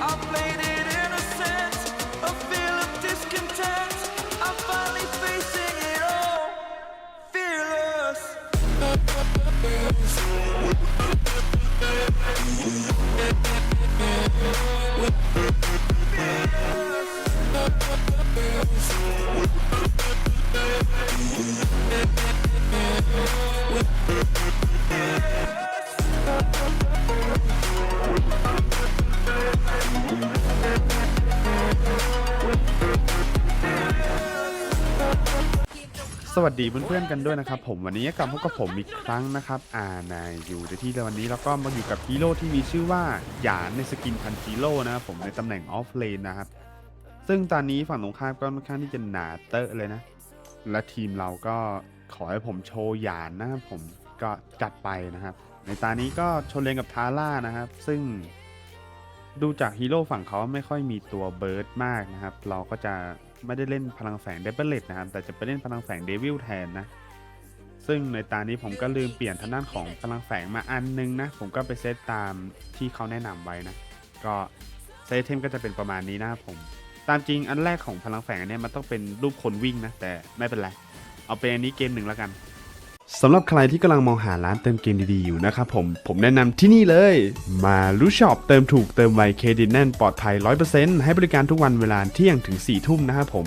up วัสดีเพื่อนๆกันด้วยนะครับผมวันนี้กลับพบกับผมอีกครั้งนะครับอ่านายอยู่ในที่วันนี้แล้วก็มาอยู่กับฮีโร่ที่มีชื่อว่าหยานในสกินพันจิโร่นะครับผมในตำแหน่งออฟเลนนะครับซึ่งตอนนี้ฝั่งตรงข้ามก็ค่อนข้างที่จะหนาเตอะเลยนะ และทีมเราก็ขอให้ผมโชว์หยานนะครับผมก็จัดไปนะครับ ในตานี้ก็ชนเลนกับทาร่านะครับ ซึ่งดูจากฮีโร่ฝั่งเขาไม่ค่อยมีตัวเบิร์ดมากนะครับ เราก็จะ ไม่ได้เล่นพลังแสงเดบิเลตนะครับแต่จะไปเล่นพลังแสงเดวิลแทนนะ ซึ่งในตานี้ผมก็ลืมเปลี่ยนทางด้านของพลังแสงมาอันนึงนะ ผมก็ไปเซตตามที่เขาแนะนำไว้นะ ก็เซตเทมก็จะเป็นประมาณนี้นะครับผม ตามจริงอันแรกของพลังแฝงเนี่ยมันต้องเป็นรูปคนวิ่งนะ แต่ไม่เป็นไร เอาเป็นอันนี้เกมหนึ่งแล้วกัน สำหรับใครที่กำลังมองหาร้านเติมเกมดีๆอยู่นะครับผม ผมแนะนำที่นี่เลย มารู้ช็อปเติมถูกเติมไวเครดิตแน่นปลอดภัย 100%ให้บริการทุกวันเวลาเที่ยงถึง 4 ทุ่มนะครับผม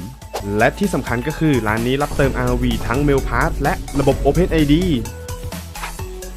และที่สำคัญก็คือร้านนี้รับเติม RV ทั้งเมลพาร์และระบบ Open ID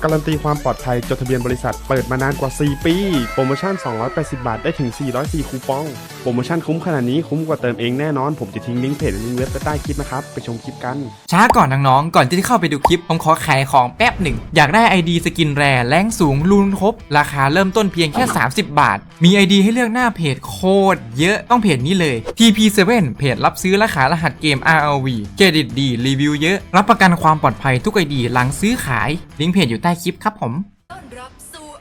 การันตีความปลอดภัยจดทะเบียนบริษัทเปิดมานานกว่า 4 ปี โปรโมชั่น 280 บาท ได้ถึง 404 คูปอง โปรโมชั่นคุ้มขนาดนี้คุ้มกว่าเติมเองแน่นอน ผมจะทิ้งลิงก์เพจลิงก์เว็บไว้ใต้คลิปนะครับ ไปชมคลิปกัน ช้าก่อนน้องๆ ก่อนที่จะเข้าไปดูคลิป ผมขอขายของแป๊บหนึ่ง อยากได้ ID สกินแรแรงสูงรูนครบ ราคาเริ่มต้นเพียงแค่ 30 บาท มี ID ให้เลือกหน้าเพจโคตรเยอะต้องเพจนี้เลย TP7 เพจรับซื้อและขายรหัสเกม RLV เครดิตดีรีวิวเยอะรับประกันความปลอดภัยทุก ID หลังซื้อขายลิงก์เพจอยู่ใต้คลิปครับผม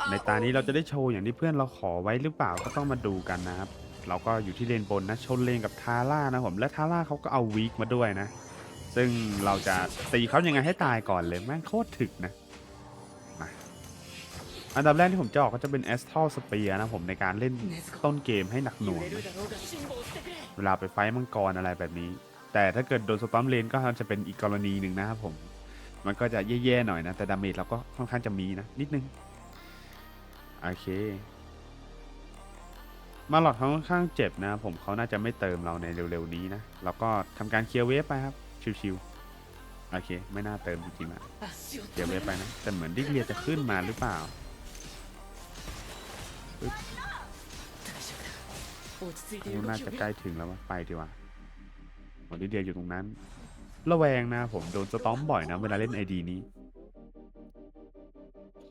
ในตานี้เราจะได้โชว์อย่างที่เพื่อนเราขอไว้หรือเปล่าก็ต้องมาดูกันนะครับ เราก็อยู่ที่เลนบนนะชนเลนกับทาร่านะผมและทาร่าเขาก็เอาวีคมาด้วยนะ ซึ่งเราจะตีเขายังไงให้ตายก่อนเลยแม่งโคตรถึกนะมาอันดับแรกที่ผมจะออกก็จะเป็น a s t r a l Spear นะผมในการเล่นต้นเกมให้หนักหน่วงนะเวลาไปไฟท์มังกรอะไรแบบนี้ แต่ถ้าเกิดโดนสตอมเลนก็จะเป็นอีกกรณีหนึ่งนะครับผม มันก็จะแย่ๆหน่อยนะ แต่ดาเมจเราก็ค่อนข้างจะมีนะ นิดนึง โอเค มาหลอดเขาค่อนข้างเจ็บนะ ผมเขาน่าจะไม่เติมเราในเร็วๆนี้นะแล้วก็ทำการเคลียร์เวฟไปครับ ชิวๆ โอเค ไม่น่าเติมจริงๆนะเคลียร์เวฟไปนะ แต่เหมือนดิเลียจะขึ้นมาหรือเปล่าน่าจะใกล้ถึงแล้ววะไปดีกว่าหมดดิเลียอยู่ตรงนั้น ระแวงนะผมโดนสตอมบ่อยนะเวลาเล่นไอดีนี้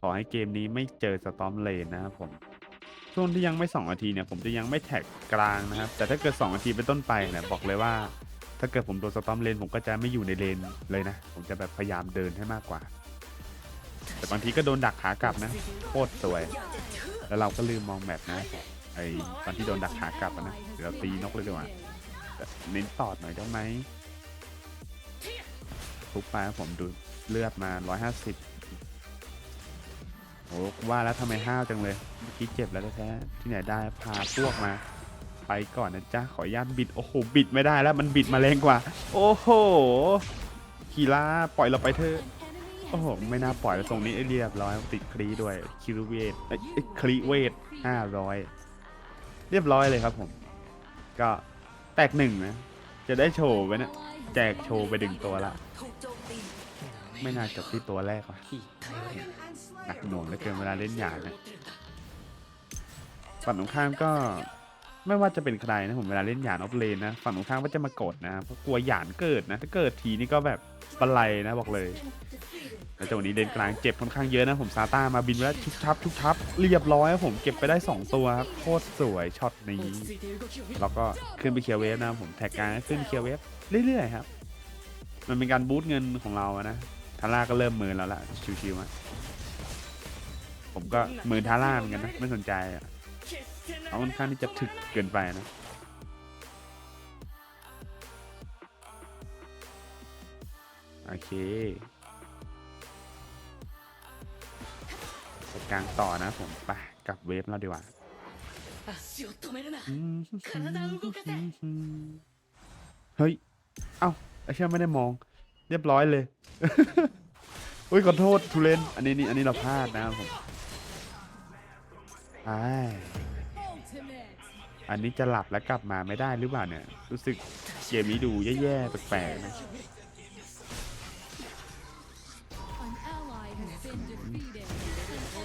ขอให้เกมนี้ไม่เจอสตอมเลนนะครับผมช่วงที่ยังไม่2นาทีเนี่ยผมจะยังไม่แท็กกลางนะครับ แต่ถ้าเกิด2นาทีเป็นต้นไปเนี่ยบอกเลยว่า ถ้าเกิดผมโดนสตอมเลนผมก็จะไม่อยู่ในเลนเลยนะ ผมจะแบบพยายามเดินให้มากกว่า แต่บางทีก็โดนดักขากลับนะโคตรสวย แล้วเราก็ลืมมองแมปนะไอตอนที่โดนดักขากลับนะเดี๋ยวตีนกเลยดีกว่าเน้นตอดหน่อยได้ไหม ทุบไปครับผมดูเลือดมา 150โอ้ว่าแล้วทำไมห้าวจังเลยเมื่อกี้เจ็บแล้วแท้ที่ไหนได้พาพวกมา ไปก่อนนะจ๊ะ ขออนุญาตบิด โอ้โห บิดไม่ได้แล้วมันบิดมาแรงกว่า โอ้โหคีล่าปล่อยเราไปเถอะโอ้โห ไม่น่าปล่อยแล้วตรงนี้เรียบร้อยติดครีด้วยคิวเวทเอ้ครีเวทห้าร้อยเรียบร้อยเลยครับผม ก็แตกหนึ่งนะ จะได้โชว์ไว้นะ แจกโชว์ไปดึงตัวละ ไม่น่าจบที่ตัวแรกว่ะหนักหน่วงเหลือเกินเวลาเล่นหยาดนะฝั่งตรงข้ามก็ไม่ว่าจะเป็นใครนะผมเวลาเล่นหยาดออฟเลนนะฝั่งตรงข้ามก็จะมากดนะเพราะกลัวหยาดเกิดนะถ้าเกิดทีนี่ก็แบบบันไลนะบอกเลยแล้วจังหวะนี้เลนกลางเจ็บค่อนข้างเยอะนะผมซาต้ามาบินไว้แล้วชุบชับชุบชับเรียบร้อยครับผมเก็บไปได้ 2 ตัวครับโคตรสวยช็อตนี้ แล้วก็ขึ้นไปเคลียร์เวฟนะผมแท็กกางขึ้นเคลียร์เวฟ เรื่อยๆครับ มันเป็นการบูตเงินของเราอะนะทาร่าก็เริ่มมือแล้วล่ะชิวๆอะผมก็มือทาร่าเหมือนกันนะไม่สนใจอะเขาค่อนข้างที่จะถึกเกินไปนะโอเคกลางต่อนะผมไปกับเวฟเราดีกว่าเฮ้ย เอ้าไอเชื่อไม่ได้มอง เรียบร้อยเลยอุ้ยขอโทษทุเรนอันนี้นี่อันนี้เราพลาดนะครับผมไอายอันนี้จะหลับแล้วกลับมาไม่ได้หรือเปล่าเนี่ย รู้สึกเกมนี้ดูแย่ๆแปลกๆนะ An ally has been defeated.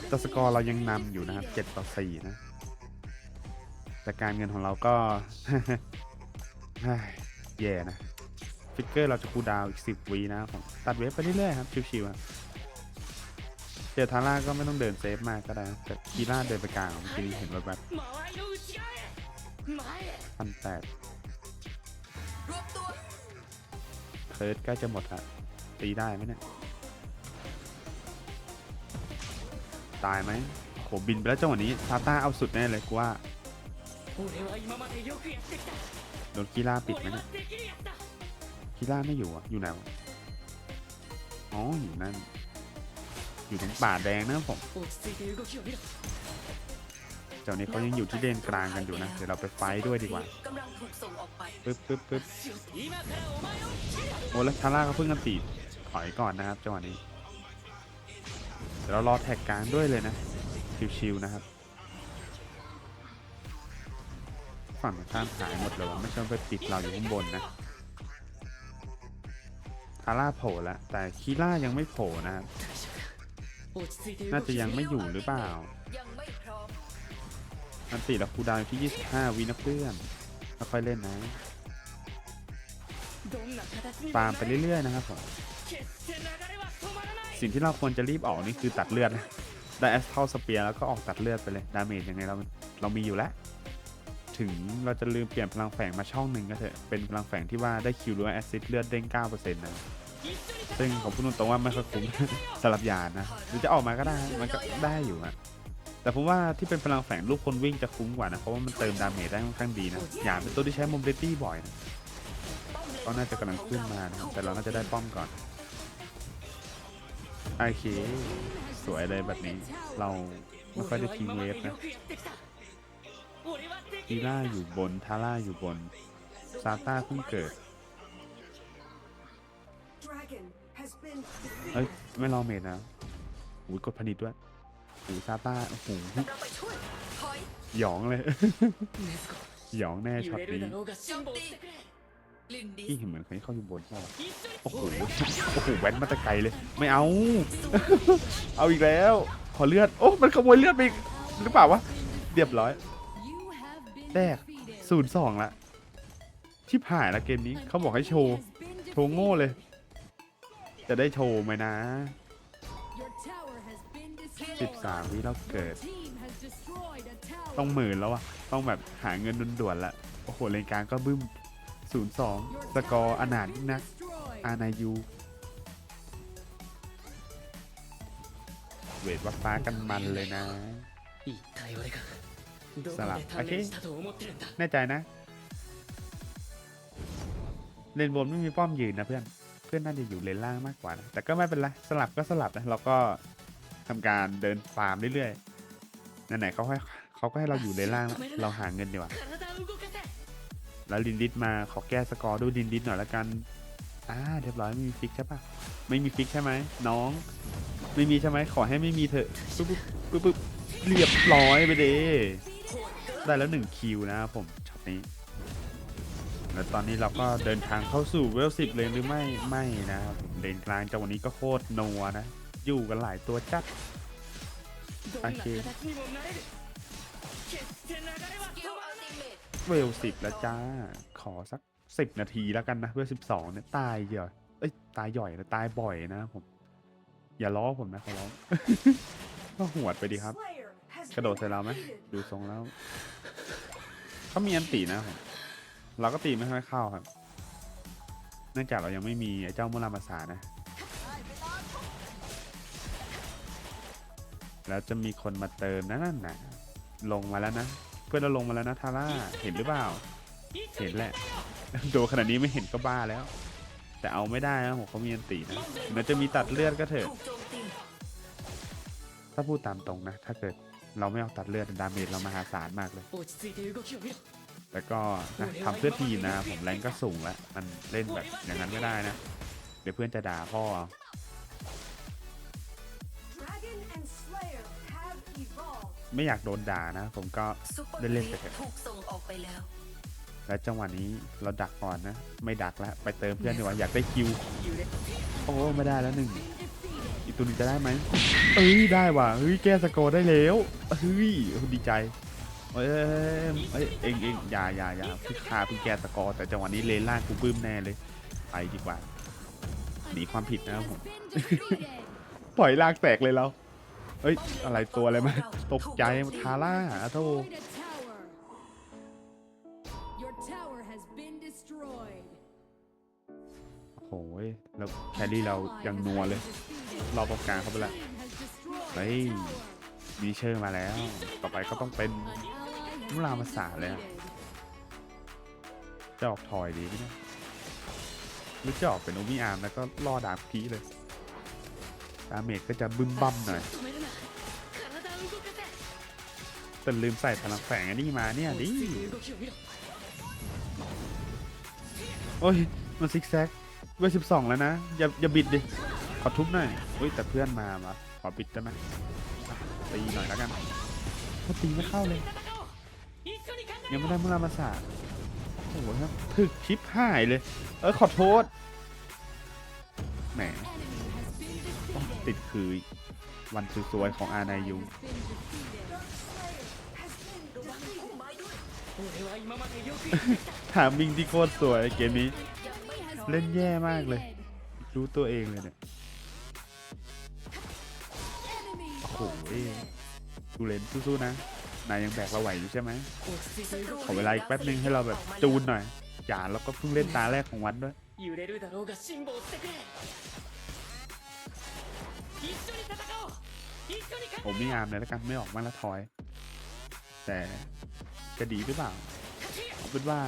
แต่สกอร์เรายังนำอยู่นะครับ7ต่อ4นะ แต่การเงินของเราก็เฮ้ยแย่นะ ฟิกเกอร์เราจะคูดาวอีก 10วีนะครัผมตัดเวฟไปเรื่อยๆครับ ชิวๆครัเจอทาร่าก็ไม่ต้องเดินเซฟมากก็ได้แต่กีร่าเดินไปกลางทีนี้เห็นแบบพันแปดเพิร์ดใกล้จะหมดละตีได้ไหมเนี่ย ตายไหมโหบินไปแล้วจังหวะนี้ซาต้าเอาสุดแน่เลยกูว่าโดนกีฬาปิดไหมเนี่ย คิล่าไม่อยู่อะ อยู่ไหนวะอ๋อ อยู่นั่น อยู่ตรงป่าแดงนะผม เจ้านี้เขายังอยู่ที่เลนกลางกันอยู่นะ เดี๋ยวเราไปไฟด้วยดีกว่า ปึ๊บปึ๊บปึ๊บโอ้แล้วทาร่าก็เพิ่งกันตีถอยก่อนนะครับจังหวะนี้ เดี๋ยวเรารอแท็กกลางด้วยเลยนะ ชิวๆนะครับ ฝั่งข้างหายหมดเลยวะไม่ใช่ไปติดเราอยู่ข้างบนนะ คาร่าโผล่แล้วแต่คิล่ายังไม่โผล่นะน่าจะยังไม่อยู่หรือเปล่าอันติเละคูดาวที่ 25 วินะเพื่อนค่อยเล่นนะตามไปเรื่อยๆนะครับผมสิ่งที่เราควรจะรีบออกนี่คือตัดเลือดนะได้แอสเทลสเปียร์แล้วก็ออกตัดเลือดไปเลย ดาเมจยังไงเราเรามีอยู่แล้ว ถึงเราจะลืมเปลี่ยนพลังแฝงมาช่องหนึ่งก็เถอะเป็นพลังแฝงที่ว่าได้คิวหรือว่าแอซิดเลือดเด้ง9%นะซึ่งผมพูดตรงๆว่าไม่ค่อยคุ้มสำหรับยานนะหรือจะออกมาก็ได้มันก็ได้อยู่อะแต่ผมว่าที่เป็นพลังแฝงรูปคนวิ่งจะคุ้มกว่านะเพราะว่ามันเติมดาเมจได้ค่อนข้างดีนะยานเป็นตัวที่ใช้มบิลิตี้บ่อยนะก็น่าจะกำลังขึ้นมานะครับแต่เราน่าจะได้ป้อมก่อนโอเคสวยเลยแบบนี้เราไม่ค่อยได้ทิ้งเวฟนะ อีล่าอยู่บน ทาร่าอยู่บน ซาต้าเพิ่งเกิดเฮ้ย ไม่รอเมดนะโอ้ยกดผนิดด้วยหูซาต้าโอ้โหยองเลย หยองแน่ช็อตนี้ที่เห็นเหมือนใครเข้าอยู่บนใช่ไหมโอ้โห โอ้โห แว้นมาตะไกลเลย ไม่เอา เอาอีกแล้ว ขอเลือด โอ้ มันขโมยเลือดไปหรือเปล่าวะ เรียบร้อย แตกศูนย์สองละชิบหายละเกมนี้เขาบอกให้โชว์ โชว์โง่เลย จะได้โชว์ไหมนะสิบสามวิเราเกิด ต้องหมื่นแล้วอะต้องแบบหาเงินด่วนๆละโอ้โหเลนกลางก็บึ้มศูนย์สองสกอร์อนาดยิ่งนัก อานายูเวทวัดฟ้ากันมันเลยนะ สลับโอเคแน่ใจนะ เลนบนไม่มีป้อมยืนนะเพื่อน เพื่อนน่าจะอยู่เลนล่างมากกว่านะแต่ก็ไม่เป็นไร สลับก็สลับนะ เราก็ทำการเดินฟาร์มเรื่อยๆไหนๆเขาให้เขาก็ให้เราอยู่เลนล่าง เราหาเงินดีกว่า แล้วลินดิสมาขอแก้สกอร์ด้วยลินดิสหน่อยละกัน อ่าเรียบร้อยไม่มีฟิกใช่ปะไม่มีฟิกใช่ไหมน้อง ไม่มีใช่ไหมขอให้ไม่มีเถอะปุ๊บปุ๊บปุ๊บเรียบร้อยไปเด้ ได้แล้ว 1 คิวนะผมช็อตนี้ และตอนนี้เราก็เดินทางเข้าสู่เวลสิบเลยหรือไม่ไม่นะครับเดินกลางจังหวะนี้ก็โคตรนัวนะ อยู่กันหลายตัวจัดโอเคเวลสิบแล้วจ้า ขอสักสิบนาทีแล้วกันนะเวลสิบสองเนี่ยตายเยอะเอ้ยตายหย่อยนะตายบ่อยนะผม อย่าล้อผมนะขอร้องก็หวดไปดีครับ กระโดดใส่เราไหมดูทรงแล้วเขามีอันตีนะผมเราก็ตีไม่ค่อยเข้าครับ เนื่องจากเรายังไม่มีไอ้เจ้ามุรามาสานะ แล้วจะมีคนมาเติมนะนั่นนะลงมาแล้วนะ เพื่อนเราลงมาแล้วนะทาร่าเห็นหรือเปล่า เห็นแหละโดนขนาดนี้ไม่เห็นก็บ้าแล้ว แต่เอาไม่ได้นะผมเขามีอันตีนะมันจะมีตัดเลือดก็เถอะถ้าพูดตามตรงนะ ถ้าเกิด เราไม่เอาตัดเลือดดาเมจเรามหาศาลมากเลย แล้วก็นะทำเพื่อทีมนะผมแรงก็สูงแล้ว มันเล่นแบบอย่างนั้นไม่ได้นะ เดี๋ยวเพื่อนจะด่าพ่อไม่อยากโดนด่านะ ผมก็เล่นเล่นไปเถอะและจังหวะนี้เราดักก่อนนะ ไม่ดักแล้ว ไปเติมเพื่อนดีกว่าอยากได้คิว โอ้ไม่ได้แล้วหนึ่ง ตัวหนึงจะได้ไหมเอ้ยได้ว่ะเฮ้ยแก้สกอร์ได้แล้วเฮ้ยดีใจเอ้ยเอ้ยเอ็งเอ็งอย่าอย่าอย่าพี่คาพี่แก้สกอร์แต่จังหวะนี้เลนล่างกูปื้มแน่เลยไปดีกว่าหนีความผิดนะครับผม Been defeated. ปล่อยลากแตกเลยเราเอ้ยอะไรตัวอะไรมาตกใจทาร่าอะโธ่ Destroyed a tower. Your tower has been destroyed. โอ้ยแล้วแครี่เรายังนัวเลย รอบตรงกลางเขาไปละเฮ้ยวีเชอร์มาแล้ว ต่อไปก็ต้องเป็นมุลามาสาเลยจะออกถอยดีไหมนะหรือจะออกเป็นโอมิอาร์มแล้วก็ล่อดาบพีเลย ดาเมจก็จะบึมบั้มหน่อย แต่ลืมใส่พลังแฝงอันนี้มาเนี่ยดิโอ้ย มันซิกแซกเวทสิบสองแล้วนะ อย่าอย่าบิดดิ ขอทุบหน่อยเฮ้ยแต่เพื่อนมามาขอปิดได้ไหมตีหน่อยแล้วกันก็ตีไม่เข้าเลย ยังไม่ได้มุลามาสาโอ้โหครับถึกชิปหายเลย เออขอโทษ แหม ติดคือวันสวยๆของอานายุงถามมิงที่โคตรสวยเกมนี้ เล่นแย่มากเลย รู้ตัวเองเลยเนี่ย โหดูเลนสู้ๆนะ นายยังแบกเราไหวอยู่ใช่ไหมขอเวลาอีกแป๊บนึงให้เราแบบจูนหน่อยจานแล้วก็เพิ่งเล่นตาแรกของวันด้วยผมไม่งามเลยแล้วกันไม่ออกมาละทอย แต่จะดีหรือเปล่าเอาเป็ว่า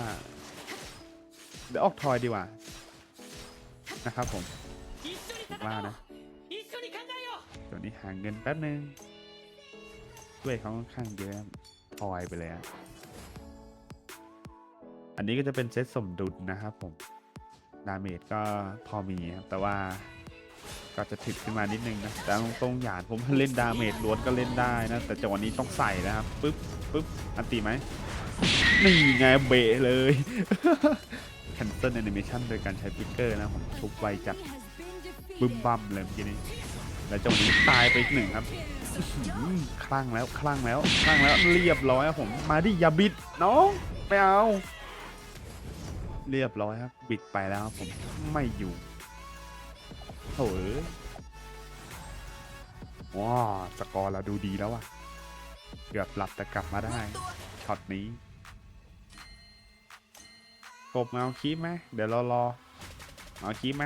เดี๋ยวออกทอยดีกว่า นะครับผมว่านะ ยวนี้หาเงินแป๊บนึงด้วยเขาค่อนข้างเยอะทอยไปเลยอะอันนี้ก็จะเป็นเซตสมดุลนะครับผม ดาเมจก็พอมีครับ แต่ว่าก็จะถึกขึ้นมานิดนึงนะ แต่ตรงๆหยาดผมเล่นดาเมจล้วนก็เล่นได้นะ แต่จังหวะนี้ต้องใส่นะครับ ปึ๊บปึ๊บ อันตีไหม นี่ไงเบะเลย Cancel Animation โดยการใช้ฟิกเกอร์นะผมทุบไวจัด Enemy has been บึ้ม defeated. บั้มเลยเมื่อกี้นี้ แล้วจังหวะนี้ตายไปอีกหนึ่งครับคลั่งแล้วคลั่งแล้วคลั่งแล้วเรียบร้อยครับผมมาดิอย่าบิดน้องไม่เอาเรียบร้อยครับ บิดไปแล้วครับผมไม่อยู่โถเอ้ยว้าสกอร์เราดูดีแล้วอะเกือบหลับแต่กลับมาได้ช็อตนี้กบมาเอาคีบไหมเดี๋ยวเรารอเอาคีบไหม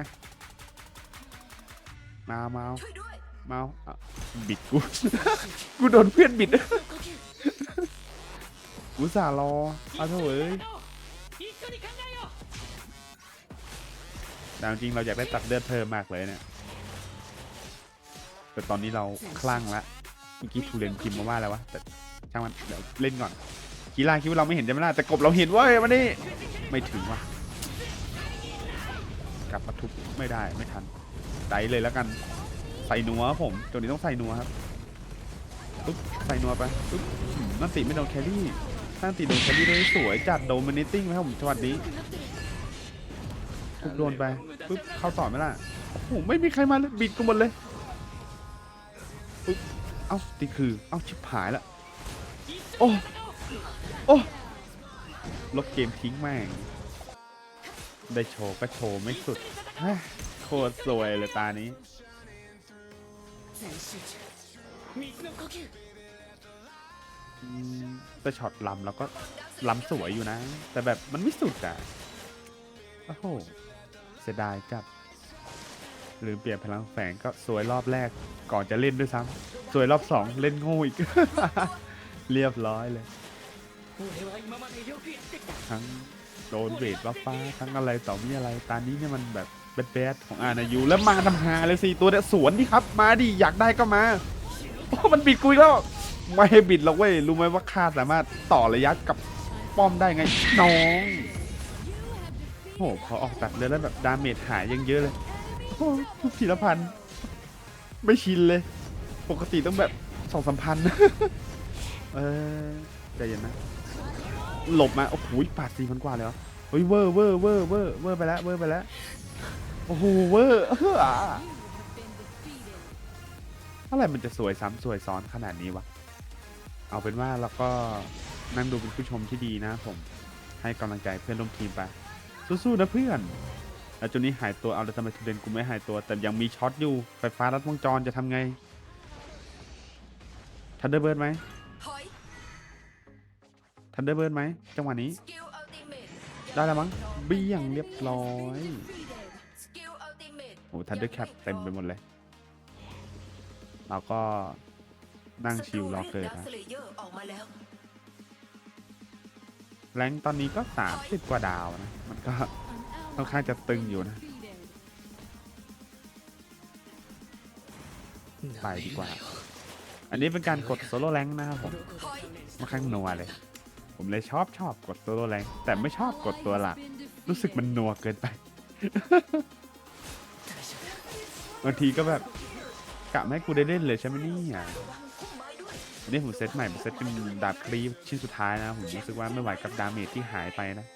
มาเอามา มาบิดกู กูโดนเพื่อนบิด กูสารอเอาเถอะเว้ยแต่จริงเราอยากได้ตักเลือดเพิ่มมากเลยเนี่ย แต่ตอนนี้เราคลั่งละ เมื่อกี้ทูเรนพิมพ์มาว่าอะไรวะ แต่ช่างมัน เดี๋ยวเล่นก่อนกีฬาคิดว่าเราไม่เห็นจะไม่น่าแต่กบเราเห็นเว้ยมันนี่ไม่ถึงว่ะ กลับมาทุบไม่ได้ไม่ทันไดเลยแล้วกัน ใส่นัวครับผมตัวนี้ต้องใส่นัวครับปุ๊บใส่นัวไปปุ๊บนั่นติไม่โดนแครี่นั่นติโดนแครี่ได้สวยจัดโดมินิติ้งไหมครับผมจังหวัดนี้ทุบโดนไปปุ๊บเข้าต่อไหมล่ะโอ้โหไม่มีใครมาเลยบิดกูหมดเลยปุ๊บเอ้าติคือเอ้าชิบหายละโอ้โอ้ลบเกมทิ้งแม่งได้โชว์ก็โชว์ไม่สุดโคตรสวยเลยตานี้ 全集中水の呼吸 อืมแต่ช็อตลำแล้วก็ลำสวยอยู่นะ แต่แบบมันไม่สุดอ่ะ โอ้โห เสียดายจัดลืมเปลี่ยนพลังแฝงก็สวยรอบแรกก่อนจะเล่นด้วยซ้ำสวยรอบสองเล่นโง่อีก เรียบร้อยเลย 俺は今までよくやってきた ทั้งโดนเวทว่าฟ้า ทั้งอะไรต่อมีอะไร ตานี้เนี่ยมันแบบ แบดๆของอานายูแล้วมาทำหาเลยสี่ตัวเนี่ยสวนดิครับ มาดิอยากได้ก็มาโอ้มันบิดกูอีกแล้วไม่ให้บิดหรอกเว้ยรู้ไหมว่าข้าสามารถต่อระยะกับป้อมได้ไงน้องโอ้โหพอออกตัดเลือดแล้วแบบดาเมจหายยังเยอะเลยโอ้โหทีละพันไม่ชินเลย ปกติต้องแบบสองสามพันเออใจเย็นนะหลบมาโอ้โหปาดสี่พันกว่าเลยเหรอเฮ้ยเวอร์เวอร์เวอร์เวอร์เวอร์ไปแล้วเวอร์ไปแล้ว โอ้โหเวอร์เอออะไหร่มันจะสวยซ้ำสวยซ้อนขนาดนี้วะ เอาเป็นว่าเราก็นั่งดูเป็นผู้ชมที่ดีนะผม ให้กำลังใจเพื่อนร่วมทีมไป สู้ๆนะเพื่อนแล้วจนนี้หายตัวเอาแล้วทำไมทูเดนกูไม่หายตัว แต่ยังมีช็อตอยู่ไฟฟ้ารัดวงจรจะทำไงทันเดอร์เบิร์ดไหมทันเดอร์เบิร์ดไหมจังหวะนี้ ได้แล้วมั้งเบี้ยงเรียบร้อย ลติเมทโอ้ทันเดอร์แคปเต็มไปหมดเลย เราก็นั่งชิลรอเกิดนะนะสเลเยอร์ออกมาแล้วแรงค์ตอนนี้ก็สามสิบกว่าดาวนะ มันก็ค่อนข้างจะตึงอยู่นะ ไปดีกว่า อันนี้เป็นการกดโซโล่แรงค์นะครับผมถอยค่อนข้างนัวเลย ผมเลยชอบชอบกดโซโล่แรงค์แต่ไม่ชอบกดตัวหลัก รู้สึกมันนัวเกินไป บางทีก็แบบกะไม่ให้กูได้เล่นเลยใช่ไหมเนี่ยวันนี้ผมเซตใหม่ผมเซตเป็นดาบครีปชิ้นสุดท้ายนะ ผมรู้สึกว่าไม่ไหวกับดาเมจที่หายไปนะ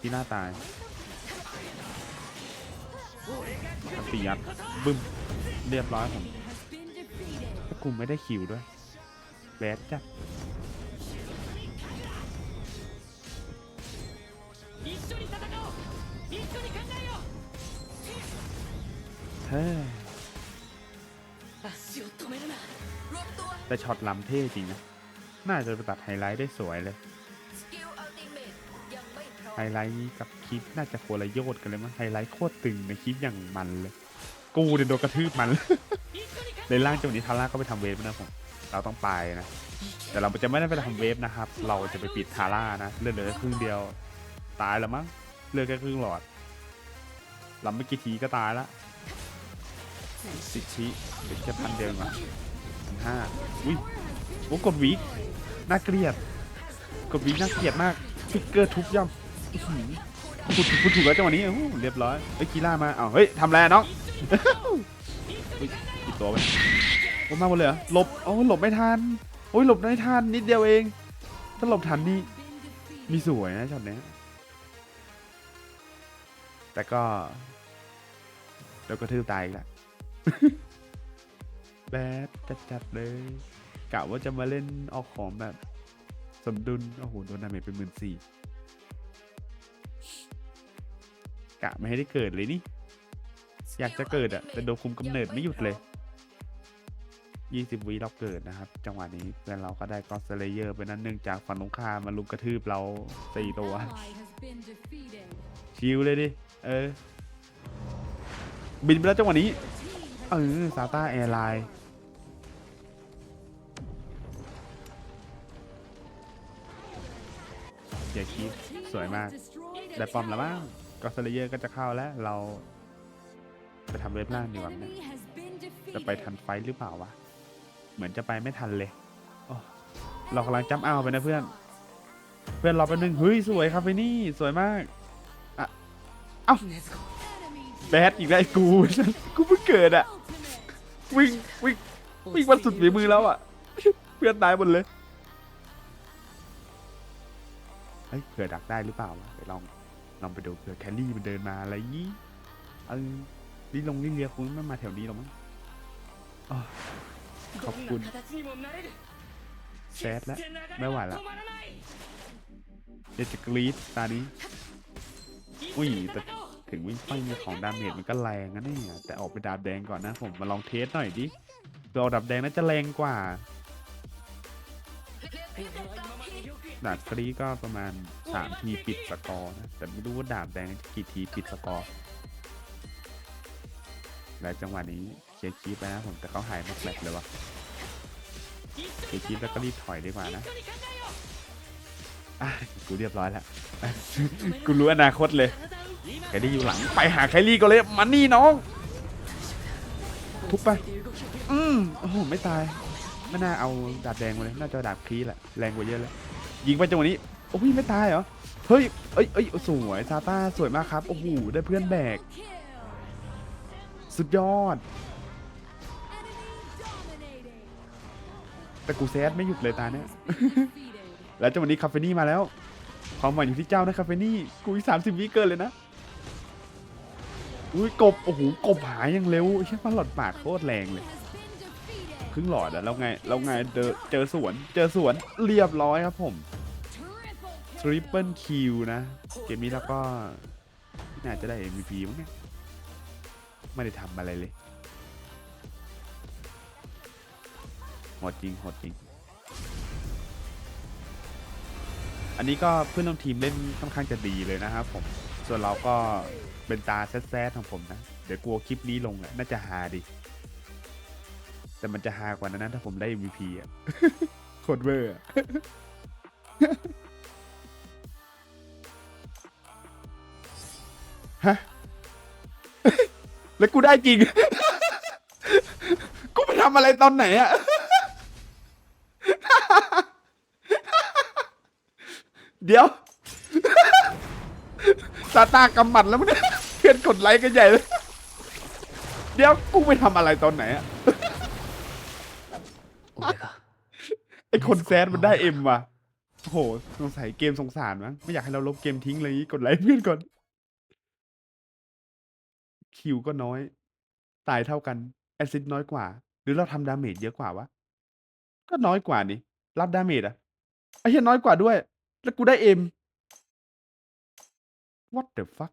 ที่หน้าตายตียัดบึ้ม เรียบร้อยผมถ้ากูไม่ได้คิวด้วยแบดจ้ะ แต่ช็อตล้ำเท่จริงนะ น่าจะไปตัดไฮไลท์ได้สวยเลย ไฮไลท์นี้กับคลิปน่าจะโคละโยดกันเลยมั้งไฮไลท์โคตรตึงในคลิปอย่างมันเลย กูเดินโดนกระทืบมันในล่างจังนี้ทาร่าก็ไปทำเวฟนะผม เราต้องไปนะ แต่เราจะไม่ได้ไปทำเวฟนะครับ เราจะไปปิดทาร่านะเลือดเหลือครึ่งเดียว ตายแล้วมั้งเลือดแค่ครึ่งหลอดลำไม่กี่ทีก็ตายละ สิชีเป็นแค่พันเดียวเองว่ะพันห้าอุ้ยโอ้กดวีคน่าเกลียด กดวีคน่าเกลียดมากฟิกเกอร์ทุบย่ำพูดถูกพูดถูกแล้วจังหวะนี้เรียบร้อยเอ้ยกีล่ามาเอ้าเฮ้ยทำอะไรอะน้องเฮ้ยกี่ตัวไปโอ้มาหมดเลยเหรอหลบโอ้หลบไม่ทันโอ้ยหลบไม่ทันนิดเดียวเองถ้าหลบทันนี่มีสวยนะช็อตนี้แต่ก็เดี๋ยวก็ทืบตายอีกละ แบดจัดๆเลยกะว่าจะมาเล่นเออกของแบบ สมดุล โอ้โห โดนดาเมจเป็นหมื่นสี่กะไม่ให้ได้เกิดเลยนี่ อยากจะเกิดอะแต่โดนคุมกำเนิดไม่หยุดเลย 20วิเราเกิดนะครับ จังหวะนี้เพื่อนเราก็ได้กอสเลเยอร์ไปนั้นเนื่องจากฝั่งตรงข้ามมาลุมกระทืบเราสี่ตัว ชิวเลยดิ เออ บินไปแล้วจังหวะนี้ เออซาต้าแอร์ไลน์เสียคีฟสวยมาก ได้ปอมแล้วบ้างกอสเลเยอร์ก็จะเข้าแล้ว เราไปทำเว็บล่าดีกว่าเนี่ยจะไปทันไฟหรือเปล่าวะ เหมือนจะไปไม่ทันเลยเรากำลังจำเอาไปนะเพื่อน เพื่อนรอแป๊บนึงเฮ้ย สวยครับไปนี่ สวยมากอะเอ้า แบดอีกแล้วไอ้กู กูเพิ่งเกิดอะ วิ่งวิ่งวิ่งมาสุดฝีมือแล้วอะ เพื่อนตายหมดเลยเฮ้ยเผื่อดักได้หรือเปล่าวะไปลองลองไปดูเผื่อแคลรี่มันเดินมาอะไรงี้เออนี่ลงนี่เลียคงไม่มาแถวนี้หรอกมั้งขอบคุณแซดแล้วไม่ไหวแล้วเดี๋ยวจะกรีดตานี้อุ้ยแต่ ถึงวิ่งไฟมีของดาเมจมันก็แรงนะเนี่ยแต่ออกไปดาบแดงก่อนนะผมมาลองเทสหน่อยดิตัวดาบแดงน่าจะแรงกว่าดาบครีก็ประมาณ3ทีปิดสกอร์นะแต่ไม่รู้ว่าดาบแดงกี่ทีปิดสกอร์และจังหวะนี้เคลียร์คีปไปนะผมแต่เขาหายมดแมตช์เลยวะเคลียร์คีปแล้วก็รีบถอยดีกว่านะอะกูเรียบร้อยแล้ว กูรู้อนาคตเลย แครี่อยู่หลังไปหาแครี่ก็เลยมันนี่น้อง ทุบไป อืมโอ้โหไม่ตาย ไม่น่าเอาดาบแดงมาเลย น่าจะดาบคลีแหละ แรงกว่าเยอะเลยยิงไปจังหวะนี้ โอ้ยไม่ตายเหรอ เฮ้ย เอ้ยเอ้ยสวยซาต้าสวยมากครับ โอ้โหได้เพื่อนแบก สุดยอด แต่กูแซดไม่หยุดเลยตาเนี่ย แล้วจังหวะนี้คาเฟนี่มาแล้ว ความหวังอยู่ที่เจ้านะคาเฟนี่ กูอีกสามสิบวิเกินเลยนะ อุ้ยกบ โอ้โห กบหายยังเร็วใช่ปะหลอดปาดโคตรแรงเลยครึ่งหลอดอะแล้วไงแล้วไงเจอเจอสวน เจอสวนเรียบร้อยครับผมทริปเปิลคิวนะ เกมนี้แล้วก็น่าจะได้ MVP มั้งเนี่ยไม่ได้ทำอะไรเลยโหดจริงโหดจริง อันนี้ก็เพื่อนร่วมทีมเล่นค่อนข้างจะดีเลยนะครับผม ส่วนเราก็ เป็นตาแซดๆของผมนะ เดี๋ยวกลัวคลิปนี้ลงอะน่าจะฮาดิ แต่มันจะฮากว่านั้นนะถ้าผมได้ MVP อะโคตรเวอร์อะฮะ แล้วกูได้จริง กูไปทำอะไรตอนไหนอะเดี๋ยว ซาตากำหมัดแล้วมั้งเนี่ยเพื่อนกดไลค์กันใหญ่เลยเดี๋ยวกูไปทำอะไรตอนไหนอะ俺がไอคนแซดมันได้เอ็มว่ะโอ้โหสงสัยเกมสงสารมั้งไม่อยากให้เราลบเกมทิ้งเลยกดไลค์เพื่อนก่อน คิวก็น้อย ตายเท่ากัน แอซิดน้อยกว่า หรือเราทำดาเมจเยอะกว่าวะ ก็น้อยกว่านี่รับดาเมจอะไอ้เหี้ยน้อยกว่าด้วย แล้วกูได้เอ็ม what the fuck